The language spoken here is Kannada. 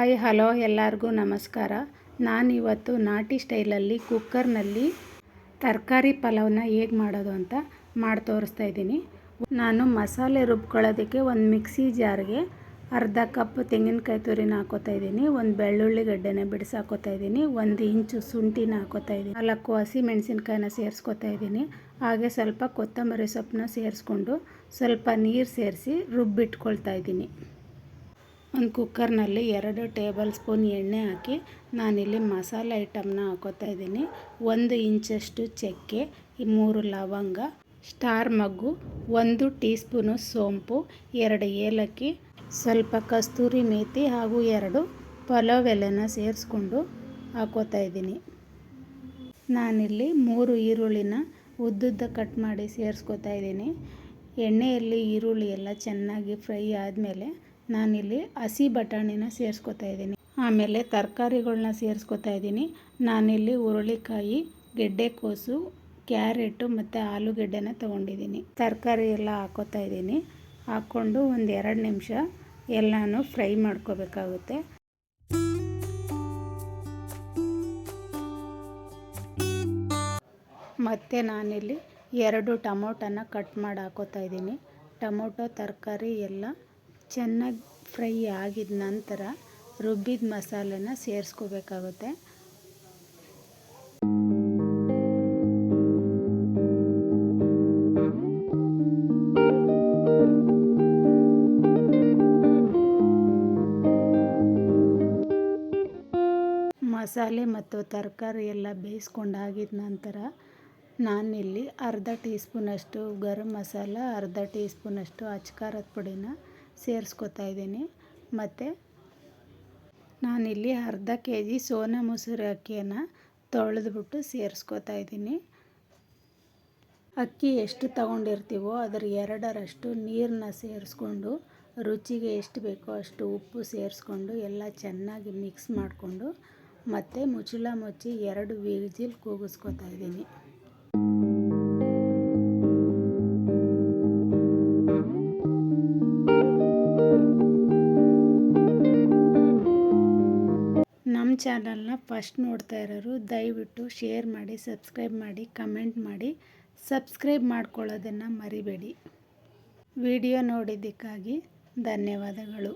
ಹಾಯ್, ಹಲೋ ಎಲ್ಲರಿಗೂ ನಮಸ್ಕಾರ. ನಾನು ಇವತ್ತು ನಾಟಿ ಸ್ಟೈಲಲ್ಲಿ, ಕುಕ್ಕರ್ನಲ್ಲಿ ತರಕಾರಿ ಪಲಾವ್ನ ಹೇಗೆ ಮಾಡೋದು ಅಂತ ಮಾಡಿ ತೋರಿಸ್ತಾ ಇದ್ದೀನಿ. ನಾನು ಮಸಾಲೆ ರುಬ್ಕೊಳ್ಳೋದಕ್ಕೆ ಒಂದು ಮಿಕ್ಸಿ ಜಾರ್ಗೆ ಅರ್ಧ ಕಪ್ ತೆಂಗಿನಕಾಯಿ ತುರಿನ ಹಾಕೋತಾ ಇದ್ದೀನಿ. ಒಂದು ಬೆಳ್ಳುಳ್ಳಿ ಗಡ್ಡೆನ ಬಿಡಿಸಾಕೋತಾ ಇದ್ದೀನಿ. ಒಂದು ಇಂಚು ಶುಂಠಿನ ಹಾಕೋತಾ ಇದ್ದೀನಿ. ನಾಲ್ಕು ಹಸಿ ಮೆಣಸಿನ್ಕಾಯಿನ ಸೇರಿಸ್ಕೊತಾ ಇದ್ದೀನಿ. ಹಾಗೆ ಸ್ವಲ್ಪ ಕೊತ್ತಂಬರಿ ಸೊಪ್ಪನ್ನ ಸೇರಿಸ್ಕೊಂಡು ಸ್ವಲ್ಪ ನೀರು ಸೇರಿಸಿ ರುಬ್ಬಿಟ್ಕೊಳ್ತಾ ಇದ್ದೀನಿ. ಒಂದು ಕುಕ್ಕರ್ನಲ್ಲಿ ಎರಡು ಟೇಬಲ್ ಸ್ಪೂನ್ ಎಣ್ಣೆ ಹಾಕಿ ನಾನಿಲ್ಲಿ ಮಸಾಲೆ ಐಟಮ್ನ ಹಾಕೋತಾ ಇದ್ದೀನಿ. ಒಂದು ಇಂಚಷ್ಟು ಚಕ್ಕೆ ಮೂರು ಲವಂಗ, ಸ್ಟಾರ್ ಮಗ್ಗು, ಒಂದು ಟೀ ಸ್ಪೂನು ಸೋಂಪು, ಎರಡು ಏಲಕ್ಕಿ, ಸ್ವಲ್ಪ ಕಸ್ತೂರಿ ಮೇಥಿ ಹಾಗೂ ಎರಡು ಪಲಾವ್ ಎಲೆನ ಸೇರಿಸ್ಕೊಂಡು ಹಾಕೋತಾ ಇದ್ದೀನಿ. ನಾನಿಲ್ಲಿ ಮೂರು ಈರುಳ್ಳಿನ ಉದ್ದುದ್ದ ಕಟ್ ಮಾಡಿ ಸೇರಿಸ್ಕೋತಾ ಇದ್ದೀನಿ. ಎಣ್ಣೆಯಲ್ಲಿ ಈರುಳ್ಳಿ ಎಲ್ಲ ಚೆನ್ನಾಗಿ ಫ್ರೈ ಆದಮೇಲೆ ನಾನಿಲ್ಲಿ ಹಸಿ ಬಟಾಣಿನ ಸೇರಿಸ್ಕೊತಾ ಇದ್ದೀನಿ. ಆಮೇಲೆ ತರಕಾರಿಗಳನ್ನ ಸೇರಿಸ್ಕೊತಾ ಇದ್ದೀನಿ. ನಾನಿಲ್ಲಿ ಹುರುಳಿಕಾಯಿ, ಗೆಡ್ಡೆಕೋಸು, ಕ್ಯಾರೆಟು ಮತ್ತು ಆಲೂಗೆಡ್ಡೆನ ತೊಗೊಂಡಿದ್ದೀನಿ. ತರಕಾರಿ ಎಲ್ಲ ಹಾಕೋತಾ ಇದ್ದೀನಿ. ಹಾಕ್ಕೊಂಡು ಒಂದು ಎರಡು ನಿಮಿಷ ಎಲ್ಲನೂ ಫ್ರೈ ಮಾಡ್ಕೋಬೇಕಾಗುತ್ತೆ. ಮತ್ತು ನಾನಿಲ್ಲಿ ಎರಡು ಟೊಮೊಟೊನ ಕಟ್ ಮಾಡಿ ಹಾಕೋತಾ ಇದ್ದೀನಿ. ಟೊಮೊಟೊ, ತರಕಾರಿ ಎಲ್ಲ ಚೆನ್ನಾಗಿ ಫ್ರೈ ಆಗಿದ ನಂತರ ರುಬ್ಬಿದ ಮಸಾಲೆನ ಸೇರಿಸ್ಕೋಬೇಕಾಗುತ್ತೆ. ಮಸಾಲೆ ಮತ್ತು ತರಕಾರಿ ಎಲ್ಲ ಬೇಯಿಸ್ಕೊಂಡಾಗಿದ ನಂತರ ನಾನಿಲ್ಲಿ ಅರ್ಧ ಟೀ ಸ್ಪೂನಷ್ಟು ಗರಂ ಮಸಾಲ, ಅರ್ಧ ಟೀ ಸ್ಪೂನಷ್ಟು ಅಚ್ಕಾರದ ಪುಡಿನ ಸೇರಿಸ್ಕೊತಾ ಇದ್ದೀನಿ. ಮತ್ತು ನಾನಿಲ್ಲಿ ಅರ್ಧ ಕೆ ಜಿ ಸೋನಾ ಮೊಸರು ಅಕ್ಕಿಯನ್ನು ತೊಳೆದ್ಬಿಟ್ಟು ಸೇರಿಸ್ಕೊತಾ ಇದ್ದೀನಿ. ಅಕ್ಕಿ ಎಷ್ಟು ತಗೊಂಡಿರ್ತೀವೋ ಅದರ ಎರಡರಷ್ಟು ನೀರನ್ನ ಸೇರಿಸ್ಕೊಂಡು, ರುಚಿಗೆ ಎಷ್ಟು ಬೇಕೋ ಅಷ್ಟು ಉಪ್ಪು ಸೇರಿಸ್ಕೊಂಡು, ಎಲ್ಲ ಚೆನ್ನಾಗಿ ಮಿಕ್ಸ್ ಮಾಡಿಕೊಂಡು, ಮತ್ತು ಮುಚ್ಚಳ ಮುಚ್ಚಿ ಎರಡು ವಿಜಿಲ್ ಕೂಗಿಸ್ಕೊತಾ ಇದ್ದೀನಿ. ಚಾನಲ್ನ ಫಸ್ಟ್ ನೋಡ್ತಾ ಇರೋರು, ದಯವಿಟ್ಟು ಶೇರ್ ಮಾಡಿ ಸಬ್ಸ್ಕ್ರೈಬ್ ಮಾಡಿ ಕಮೆಂಟ್ ಮಾಡಿ. ಸಬ್ಸ್ಕ್ರೈಬ್ ಮಾಡ್ಕೊಳ್ಳೋದನ್ನು ಮರಿಬೇಡಿ. ವಿಡಿಯೋ ನೋಡಿದ್ದಕ್ಕಾಗಿ ಧನ್ಯವಾದಗಳು.